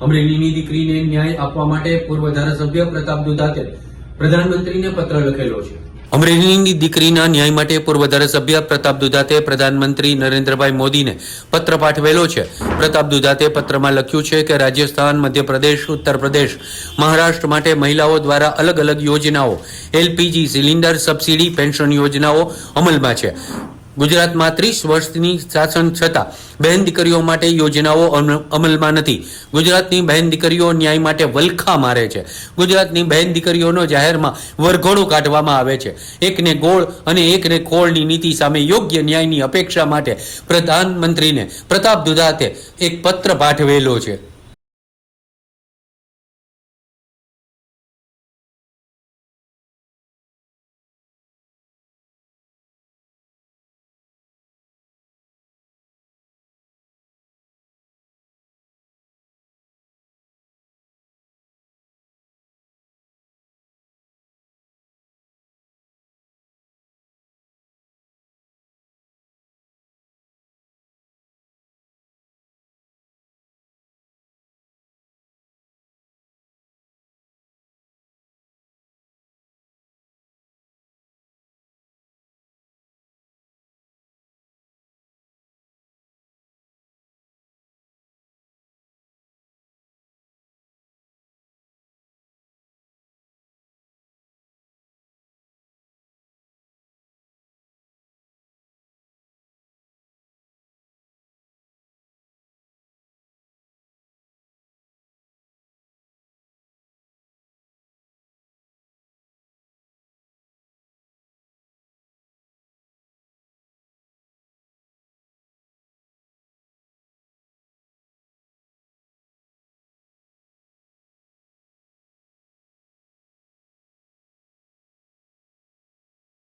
અમરેલીની દીકરીને ન્યાય આપવા માટે પૂર્વ ધારાસભ્ય પ્રતાપ દુધાતે પ્રધાનમંત્રીને પત્ર લખેલો છે. અમરેલીની દીકરીના ન્યાય માટે પૂર્વ ધારાસભ્ય પ્રતાપ દુધાતે પ્રધાનમંત્રી નરેન્દ્રભાઈ મોદીને પત્ર પાઠવેલો છે. પ્રતાપ દુધાતે પત્રમાં લખ્યું છે કે રાજસ્થાન, મધ્યપ્રદેશ ઉત્તર પ્રદેશ મહારાષ્ટ્ર માટે મહિલાઓ દ્વારા અલગ અલગ યોજનાઓ, એલપીજી સિલિન્ડર સબસિડી, પેન્શન યોજનાઓ અમલમાં છે. ગુજરાતમાં ત્રીસ વર્ષની શાસન છતાં બહેન દીકરીઓ માટે યોજનાઓ અમ- અમલમાં નથી. ગુજરાતની બહેન દીકરીઓ ન્યાય માટે વલખા મારે છે. ગુજરાતની બહેન દીકરીઓનો જાહેરમાં વરઘોડો કાઢવામાં આવે છે. એકને ગોળ અને એકને ખોળની નીતિ સામે યોગ્ય ન્યાયની અપેક્ષા માટે પ્રધાનમંત્રીને પ્રતાપ દુધાતે એક પત્ર પાઠવેલો છે.